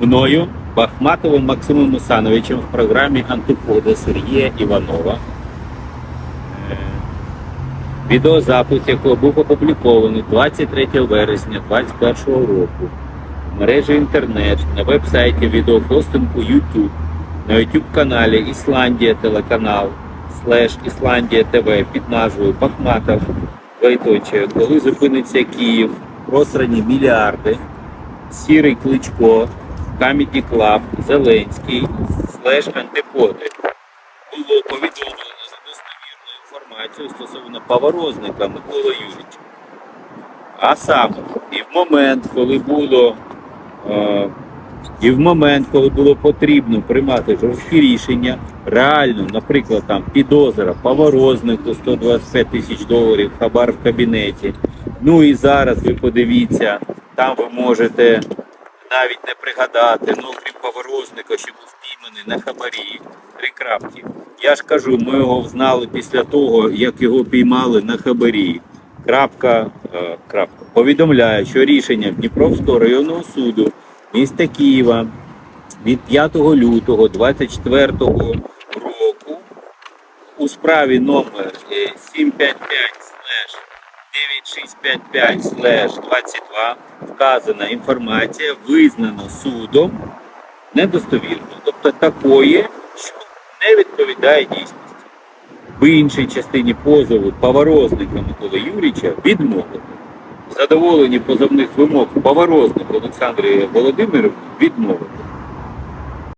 мною Бахматовим Максимом Мусановичем в програмі Антипода Сергія Іванова. Е, Відеозапис, якого був опублікований 23 вересня 2021 року в мережі інтернет на веб-сайті відеохостингу YouTube, на YouTube каналі Ісландія телеканал слеш Ісландія ТВ під назвою Бахматов двоеточие, коли зупиниться Київ, просрані мільярди, Сірий Кличко, Comedy Club, Зеленський, слеш антиподи. Було повідомлено за достовірною інформацією стосовно поворозника Миколи Юрійовича. А саме, і в момент, коли було е, і в момент, коли було потрібно приймати жорсткі рішення, реально, наприклад, там підозра поворознику 125 тисяч доларів, хабар в кабінеті. Ну і зараз ви подивіться, там ви можете навіть не пригадати, ну крім поворозника, що був пійманий на хабарі, три крапки. Я ж кажу, ми його взнали після того, як його піймали на хабарі. Крапка, е, крапка. Повідомляє, що рішення Дніпровського районного суду міста Києва від 5 лютого 24 року у справі номер е, 755 22 вказана інформація визнана судом недостовірною, тобто такої, що не відповідає дійсності. В іншій частині позову поворозника Миколи Юрійовича відмовити. В задоволенні позовних вимог поворозник Олександрі Володимирівні відмовити.